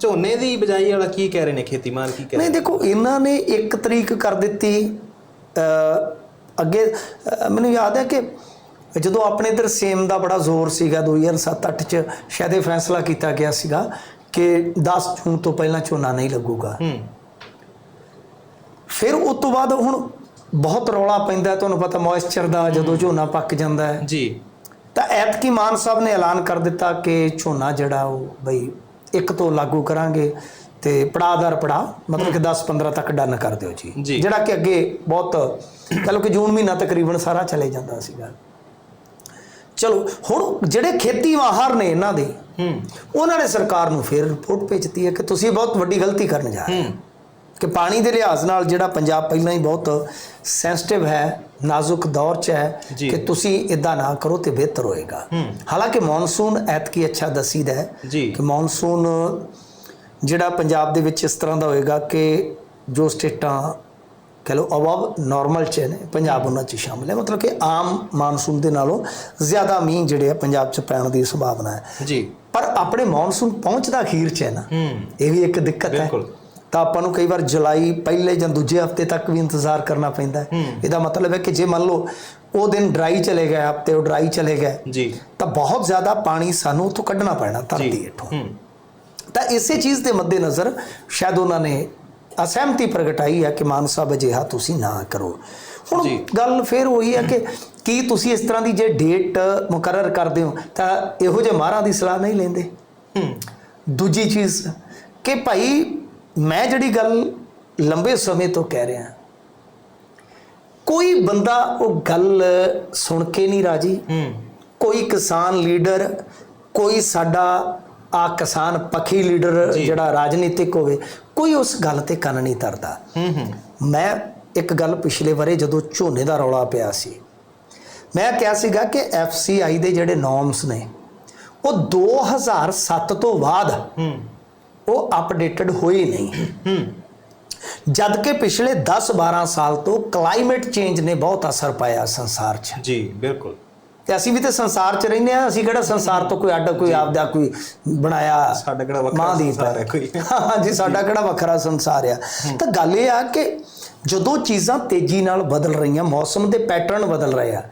ਝੋਨੇ ਦੀ ਬਜਾਈ ਵਾਲਾ ਕੀ ਕਹਿ ਰਹੇ ਨੇ ਖੇਤੀਮਾਨ ਕੀ ਕਹਿ ਰਹੇ ਨਹੀਂ ਦੇਖੋ ਇਹਨਾਂ ਨੇ ਇੱਕ ਤਰੀਕ ਕਰ ਦਿੱਤੀ। ਅ, ਅੱਗੇ ਮੈਨੂੰ ਯਾਦ ਹੈ ਕਿ ਜਦੋਂ ਆਪਣੇ ਇਧਰ ਸੇਮ ਦਾ ਬੜਾ ਜ਼ੋਰ ਸੀਗਾ 2007-8 ਚ ਸ਼ਾਇਦ ਇਹ ਫੈਸਲਾ ਕੀਤਾ ਗਿਆ ਸੀਗਾ ਕਿ 10 ਜੂਨ ਤੋਂ ਪਹਿਲਾਂ ਝੋਨਾ ਨਹੀਂ ਲੱਗੂਗਾ। ਹੂੰ। ਫਿਰ ਉਸ ਤੋਂ ਬਾਅਦ ਹੁਣ ਬਹੁਤ ਰੌਲਾ ਪੈਂਦਾ ਤੁਹਾਨੂੰ ਪਤਾ ਮੋਇਸਚਰ ਦਾ ਜਦੋਂ ਝੋਨਾ ਪੱਕ ਜਾਂਦਾ ਹੈ। ਜੀ। ਤਾਂ ਐਤਕੀ ਮਾਨ ਸਾਹਿਬ ਨੇ ਐਲਾਨ ਕਰ ਦਿੱਤਾ ਕਿ ਝੋਨਾ ਜਿਹੜਾ ਉਹ ਬਈ ਇੱਕ ਤੋਂ ਲਾਗੂ ਕਰਾਂਗੇ ਤੇ ਪੜਾਦਰ ਪੜਾ ਮਤਲਬ ਕਿ 10 15 ਤੱਕ ਡਨ ਕਰ ਦਿਓ ਜੀ। ਜਿਹੜਾ ਕਿ ਅੱਗੇ ਬਹੁਤ ਲਓ ਕਿ ਜੂਨ ਮਹੀਨਾ ਤਕਰੀਬਨ ਸਾਰਾ ਚਲੇ ਜਾਂਦਾ ਸੀਗਾ। ਚਲੋ ਹੁਣ ਜਿਹੜੇ ਖੇਤੀ ਮਾਹਰ ਨੇ ਇਹਨਾਂ ਦੇ ਹੂੰ। ਉਹਨਾਂ ਨੇ ਸਰਕਾਰ ਨੂੰ ਫਿਰ ਰਿਪੋਰਟ ਭੇਜਤੀ ਹੈ ਕਿ ਤੁਸੀਂ ਬਹੁਤ ਵੱਡੀ ਗਲਤੀ ਕਰਨ ਜਾ ਰਹੇ ਹੂੰ। ਕਿ ਪਾਣੀ ਦੇ ਲਿਹਾਜ਼ ਨਾਲ ਜਿਹੜਾ ਪੰਜਾਬ ਪਹਿਲਾਂ ਹੀ ਬਹੁਤ ਸੈਂਸਿਟਿਵ ਹੈ ਨਾਜ਼ੁਕ ਦੌਰ 'ਚ ਹੈ। ਕਿ ਤੁਸੀਂ ਇਦਾਂ ਨਾ ਕਰੋ ਤੇ ਬਿਹਤਰ ਹੋਏਗਾ। ਹਾਲਾਂਕਿ ਮੌਨਸੂਨ ਐਤਕੀ ਅੱਛਾ ਦਸੀਦਾ ਹੈ ਕਿ ਮੌਨਸੂਨ ਜਿਹੜਾ ਪੰਜਾਬ ਦੇ ਵਿੱਚ ਇਸ ਤਰ੍ਹਾਂ ਦਾ ਹੋਏਗਾ ਕਿ ਜੋ ਸਟੇਟਾਂ ਕਹ ਲਓ ਅਬਵ ਨਾਰਮਲ ਚ ਨੇ ਪੰਜਾਬ ਉਹਨਾਂ ਚ ਸ਼ਾਮਲ ਹੈ। ਮਤਲਬ ਕਿ ਆਮ ਮਾਨਸੂਨ ਦੇ ਨਾਲੋਂ ਜ਼ਿਆਦਾ ਮੀਂਹ ਜਿਹੜੇ ਆ ਪੰਜਾਬ ਚ ਪੈਣ ਦੀ ਸੰਭਾਵਨਾ ਹੈ। ਜੀ। ਪਰ ਆਪਣੇ ਮੌਨਸੂਨ ਪਹੁੰਚਦਾ ਅਖੀਰ ਚ ਹੈ ਨਾ। ਇਹ ਵੀ ਇੱਕ ਦਿੱਕਤ ਹੈ। ਬਿਲਕੁਲ। ਤਾਂ ਆਪਾਂ ਨੂੰ ਕਈ ਵਾਰ ਜੁਲਾਈ ਪਹਿਲੇ ਜਾਂ ਦੂਜੇ ਹਫ਼ਤੇ ਤੱਕ ਵੀ ਇੰਤਜ਼ਾਰ ਕਰਨਾ ਪੈਂਦਾ। ਇਹਦਾ ਮਤਲਬ ਹੈ ਕਿ ਜੇ ਮੰਨ ਲਓ ਉਹ ਦਿਨ ਡਰਾਈ ਚਲੇ ਗਏ ਹਫ਼ਤੇ ਉਹ ਡਰਾਈ ਚਲੇ ਗਏ ਜੀ। ਤਾਂ ਬਹੁਤ ਜ਼ਿਆਦਾ ਪਾਣੀ ਸਾਨੂੰ ਉੱਥੋਂ ਕੱਢਣਾ ਪੈਣਾ ਧਰਤੀ ਹੂੰ। ਤਾਂ ਇਸੇ ਚੀਜ਼ ਦੇ ਮੱਦੇਨਜ਼ਰ ਸ਼ਾਇਦ ਉਹਨਾਂ ਨੇ ਅਸਹਿਮਤੀ ਪ੍ਰਗਟਾਈ ਹੈ ਕਿ ਮਾਨ ਸਾਹਿਬ ਅਜਿਹਾ ਤੁਸੀਂ ਨਾ ਕਰੋ। ਹੁਣ। ਗੱਲ ਫਿਰ ਉਹੀ ਹੈ ਕਿ ਕੀ ਤੁਸੀਂ ਇਸ ਤਰ੍ਹਾਂ ਦੀ ਜੇ ਡੇਟ ਮੁਕਰਰ ਕਰਦੇ ਹੋ ਤਾਂ ਇਹੋ ਜਿਹੇ ਮਾਹਰਾਂ ਦੀ ਸਲਾਹ ਨਹੀਂ ਲੈਂਦੇ। ਹੂੰ। ਦੂਜੀ ਚੀਜ਼ ਕਿ ਭਾਈ ਮੈਂ ਜਿਹੜੀ ਗੱਲ ਲੰਬੇ ਸਮੇਂ ਤੋਂ ਕਹਿ ਰਿਹਾ ਕੋਈ ਬੰਦਾ ਉਹ ਗੱਲ ਸੁਣ ਕੇ ਨਹੀਂ ਰਾਜੀ। ਕੋਈ ਕਿਸਾਨ ਲੀਡਰ ਕੋਈ ਸਾਡਾ ਆ ਕਿਸਾਨ ਪੱਖੀ ਲੀਡਰ। ਜਿਹੜਾ ਰਾਜਨੀਤਿਕ ਹੋਵੇ ਕੋਈ ਉਸ ਗੱਲ ਤੇ ਕੰਨ ਨਹੀਂ ਧਰਦਾ। ਹੂੰ ਮੈਂ ਇੱਕ ਗੱਲ ਪਿਛਲੇ ਬਾਰੇ ਜਦੋਂ ਝੋਨੇ ਦਾ ਰੌਲਾ ਪਿਆ ਸੀ ਮੈਂ ਕਿਹਾ ਸੀਗਾ ਕਿ ਐਫਸੀਆਈ ਦੇ ਜਿਹੜੇ ਨੋਰਮਸ ਨੇ ਉਹ 2007 ਤੋਂ ਬਾਅਦ ਹੂੰ। ਉਹ ਅਪਡੇਟਡ ਹੋਏ ਨਹੀਂ। ਜਦ ਕਿ ਪਿਛਲੇ 10-12 ਸਾਲ ਤੋਂ ਕਲਾਈਮੇਟ ਚੇਂਜ ਨੇ ਬਹੁਤ ਅਸਰ ਪਾਇਆ ਸੰਸਾਰ 'ਚ। ਜੀ ਬਿਲਕੁਲ। ਤੇ ਅਸੀਂ ਵੀ ਤੇ ਸੰਸਾਰ 'ਚ ਰਹਿੰਦੇ ਆ ਅਸੀਂ ਕਿਹੜਾ ਸੰਸਾਰ ਤੋਂ ਕੋਈ ਅੱਡ ਕੋਈ ਆਪਦਾ ਕੋਈ ਬਣਾਇਆ ਸਾਡਾ ਕਿਹੜਾ ਵੱਖਰਾ ਸੰਸਾਰ ਹੈ ਕੋਈ। ਹਾਂ ਜੀ ਸਾਡਾ ਕਿਹੜਾ ਵੱਖਰਾ ਸੰਸਾਰ ਆ। ਤਾਂ ਗੱਲ ਇਹ ਆ ਕਿ ਜਦੋਂ ਚੀਜ਼ਾਂ ਤੇਜ਼ੀ ਨਾਲ ਬਦਲ ਰਹੀਆਂ ਮੌਸਮ ਦੇ ਪੈਟਰਨ ਬਦਲ ਰਹੇ ਆ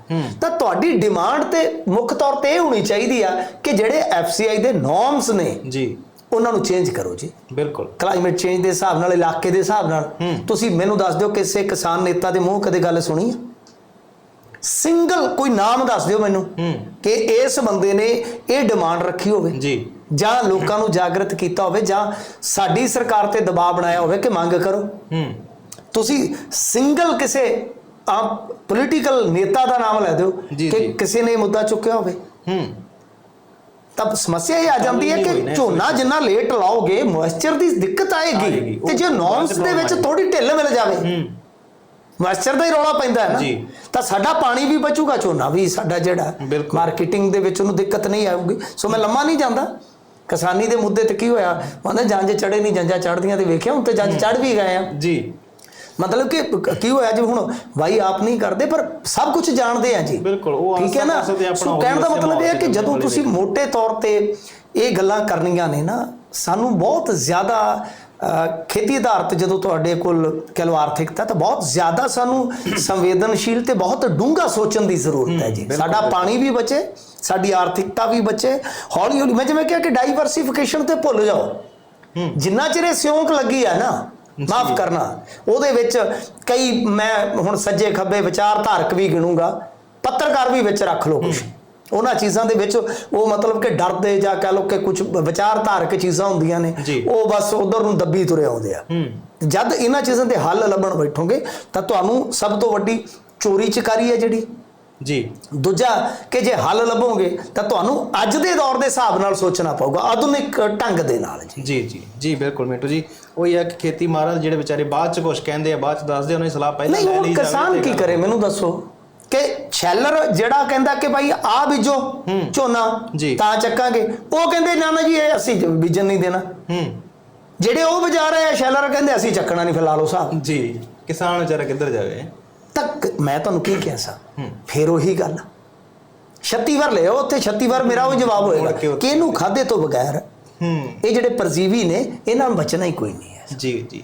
ਤਾਂ ਤੁਹਾਡੀ ਡਿਮਾਂਡ ਤੇ ਮੁੱਖ ਤੌਰ ਤੇ ਇਹ ਹੋਣੀ ਚਾਹੀਦੀ ਆ ਕਿ ਜਿਹੜੇ ਐਫਸੀਆਈ ਦੇ ਨੋਰਮਸ ਨੇ ਜੀ। ਉਹਨਾਂ ਨੂੰ ਚੇਂਜ ਕਰੋ ਜੀ। ਬਿਲਕੁਲ। ਕਲਾਈਮੇਟ ਚੇਂਜ ਦੇ ਹਿਸਾਬ ਨਾਲ ਇਲਾਕੇ ਦੇ ਹਿਸਾਬ ਨਾਲ। ਤੁਸੀਂ ਮੈਨੂੰ ਦੱਸ ਦਿਓ ਕਿਸੇ ਕਿਸਾਨ ਨੇਤਾ ਦੇ ਮੂੰਹ ਕਦੇ ਗੱਲ ਸੁਣੀ ਹੈ ਸਿੰਗਲ ਕੋਈ ਨਾਮ ਦੱਸ ਦਿਓ ਮੈਨੂੰ ਕਿ ਇਸ ਬੰਦੇ ਨੇ ਇਹ ਡਿਮਾਂਡ ਰੱਖੀ ਹੋਵੇ ਜੀ। ਜਾਂ ਲੋਕਾਂ ਨੂੰ ਜਾਗਰਤ ਕੀਤਾ ਹੋਵੇ ਜਾਂ ਸਾਡੀ ਸਰਕਾਰ ਤੇ ਦਬਾਅ ਬਣਾਇਆ ਹੋਵੇ ਕਿ ਮੰਗ ਕਰੋ। ਤੁਸੀਂ ਸਿੰਗਲ ਕਿਸੇ ਆਪ ਪੋਲੀਟੀਕਲ ਨੇਤਾ ਦਾ ਨਾਮ ਲੈ ਦਿਓ ਕਿ। ਕਿਸੇ ਨੇ ਇਹ ਮੁੱਦਾ ਚੁੱਕਿਆ ਹੋਵੇ। ਹੂੰ। ਤਾਂ ਸਮੱਸਿਆ ਇਹ ਆ ਜਾਂਦੀ ਹੈ ਕਿ ਝੋਨਾ ਜਿੰਨਾ ਲੇਟ ਲਾਓਗੇ ਮੋਇਸਚਰ ਦੀ ਦਿੱਕਤ ਆਏਗੀ। ਤੇ ਜੇ ਨੌਰਮਸ ਦੇ ਵਿੱਚ। ਥੋੜੀ ਢਿੱਲ ਮਿਲ ਜਾਵੇ ਮੋਇਸਚਰ ਦਾ ਹੀ ਰੌਲਾ ਪੈਂਦਾ ਹੈ। ਨਾ ਤਾਂ ਸਾਡਾ ਪਾਣੀ ਵੀ ਬਚੂਗਾ ਝੋਨਾ ਵੀ ਸਾਡਾ ਜਿਹੜਾ। ਮਾਰਕੀਟਿੰਗ ਦੇ ਵਿੱਚ ਉਹਨੂੰ ਦਿੱਕਤ ਨਹੀਂ ਆਊਗੀ ਸੋ ਮੈਂ ਲੰਮਾ ਨਹੀਂ ਜਾਂਦਾ ਕਿਸਾਨੀ ਦੇ ਮੁੱਦੇ ਤੇ ਕੀ ਹੋਇਆ ਕਹਿੰਦਾ ਜੰਜ ਚੜੇ ਨਹੀਂ ਜੰਜਾਂ ਚੜਦੀਆਂ ਤੇ ਵੇਖਿਆ ਹੁਣ ਤੇ ਜੰਜ ਚੜ ਵੀ ਗਏ ਆ ਜੀ ਮਤਲਬ ਕਿ ਕ- ਹੋਇਆ ਜੀ ਹੁਣ? ਵਾਈ ਆਪ ਨਹੀਂ ਕਰਦੇ ਪਰ ਸਭ ਕੁਝ ਜਾਣਦੇ ਆ ਜੀ। ਬਿਲਕੁਲ, ਉਹ ਠੀਕ ਹੈ ਨਾ? ਸੋ ਕਹਿਣ ਦਾ ਮਤਲਬ ਇਹ ਹੈ ਕਿ ਜਦੋਂ ਤੁਸੀਂ ਮੋٹے ਤੌਰ ਤੇ ਇਹ ਗੱਲਾਂ ਕਰਨੀਆਂ ਨੇ ਨਾ ਸਾਨੂੰ ਬਹੁਤ ਜ਼ਿਆਦਾ ਖੇਤੀ ਆਧਾਰਿਤ ਜਦੋਂ ਤੁਹਾਡੇ ਕੋਲ ਕਹਿ ਲਓ ਆਰਥਿਕਤਾ ਤਾਂ ਬਹੁਤ ਜ਼ਿਆਦਾ ਸਾਨੂੰ ਸੰਵੇਦਨਸ਼ੀਲ ਤੇ ਬਹੁਤ ਡੂੰਘਾ ਸੋਚਣ ਦੀ ਜ਼ਰੂਰਤ ਹੈ ਜੀ। ਸਾਡਾ ਪਾਣੀ ਵੀ ਬਚੇ ਸਾਡੀ ਆਰਥਿਕਤਾ ਵੀ ਬਚੇ। ਹੌਲੀ ਹੌਲੀ ਮੈਂ ਜਿਵੇਂ ਕਿਹਾ ਕਿ ਡਾਈਵਰਸਿਫਿਕੇਸ਼ਨ ਤੇ ਭੁੱਲ ਜਾਓ। ਜਿੰਨਾ ਚਿਰ ਇਹ ਸਿਉਂਕ ਲੱਗੀ ਆ ਨਾ ਮਾਫ ਕਰਨਾ। ਉਹਦੇ ਵਿੱਚ ਕਈ ਮੈਂ ਹੁਣ ਸੱਜੇ ਖੱਬੇ ਵਿਚਾਰ ਧਾਰਕ ਵੀ ਗਿਣੂੰਗਾ ਪੱਤਰਕਾਰ ਵੀ ਵਿੱਚ ਰੱਖ ਲਓ ਕੁਝ ਉਹਨਾਂ ਚੀਜ਼ਾਂ ਦੇ ਵਿੱਚ ਉਹ ਮਤਲਬ ਕਿ ਡਰਦੇ ਜਾਂ ਕਹ ਲਓ ਕਿ ਕੁਝ ਵਿਚਾਰ ਧਾਰਕ ਚੀਜ਼ਾਂ ਹੁੰਦੀਆਂ ਨੇ। ਉਹ ਬਸ ਉਧਰ ਨੂੰ ਦੱਬੀ ਤੁਰੇ ਆਉਂਦੇ ਆ। ਜਦ ਇਹਨਾਂ ਚੀਜ਼ਾਂ ਦੇ ਹੱਲ ਲੱਭਣ ਬੈਠੋਗੇ ਤਾਂ ਤੁਹਾਨੂੰ ਸਭ ਤੋਂ ਵੱਡੀ ਚੋਰੀ ਚਕਾਰੀ ਹੈ ਜਿਹੜੀ। ਜੀ। ਦੂਜਾ ਕਿ ਜੇ ਹੱਲ ਲੱਭੋਗੇ ਤਾਂ ਤੁਹਾਨੂੰ ਅੱਜ ਦੇ ਦੌਰ ਦੇ ਹਿਸਾਬ ਨਾਲ ਸੋਚਣਾ ਪਊਗਾ ਆਧੁਨਿਕ ਢੰਗ ਦੇ ਨਾਲ ਜੀ। ਜੀ ਜੀ ਜੀ ਬਿਲਕੁਲ ਮਿੰਟੂ ਜੀ। ਉਹ ਇਹ ਕਿ ਖੇਤੀ ਮਹਾਰਾਜ ਜਿਹੜੇ ਵਿਚਾਰੇ ਬਾਅਦ ਚ ਕੁਝ ਕਹਿੰਦੇ ਆ ਬਾਅਦ ਚ ਦੱਸਦੇ ਉਹਨਾਂ ਦੀ ਸਲਾਹ ਪਹਿਲਾਂ ਲੈ ਲਈ ਜਾਵੇ ਕਿਸਾਨ ਕੀ ਕਰੇ ਮੈਨੂੰ ਦੱਸੋ ਕਿ ਛੈਲਰ ਜਿਹੜਾ ਕਹਿੰਦਾ ਕਿ ਭਾਈ ਆ ਬੀਜੋ ਝੋਨਾ ਜੀ। ਤਾਂ ਚੱਕਾਂਗੇ। ਉਹ ਕਹਿੰਦੇ ਨਾ ਨਾ ਜੀ ਇਹ ਅਸੀਂ ਬੀਜਣ ਨਹੀਂ ਦੇਣਾ। ਹੂੰ। ਜਿਹੜੇ ਉਹ ਬਜਾ ਰਹੇ ਆ ਛੈਲਰ ਕਹਿੰਦੇ ਅਸੀਂ ਚੱਕਣਾ ਨਹੀਂ ਫਿਰ ਲਾ ਲਓ ਸਾਹਿਬ ਜੀ ਕਿਸਾਨ ਵਿਚਾਰਾ ਕਿੱਧਰ ਜਾਵੇ? ਤੱਕ ਮੈਂ ਤੁਹਾਨੂੰ ਕੀ ਕਿਹਾ ਸਾਂ ਫਿਰ ਉਹੀ ਗੱਲ। 36 ਵਾਰ ਲਿਓ ਉੱਥੇ 36 ਵਾਰ ਮੇਰਾ ਉਹ ਜਵਾਬ ਹੋਏਗਾ। ਉੱਥੇ ਕਿ ਇਹਨੂੰ ਖਾਦੇ ਤੋਂ ਬਗੈਰ? ਹੂੰ। ਇਹ ਜਿਹੜੇ ਪਰਜੀਵੀ ਨੇ ਇਹਨਾਂ ਨੂੰ ਬਚਣਾ ਹੀ ਕੋਈ ਨਹੀਂ ਹੈ। ਜੀ ਜੀ।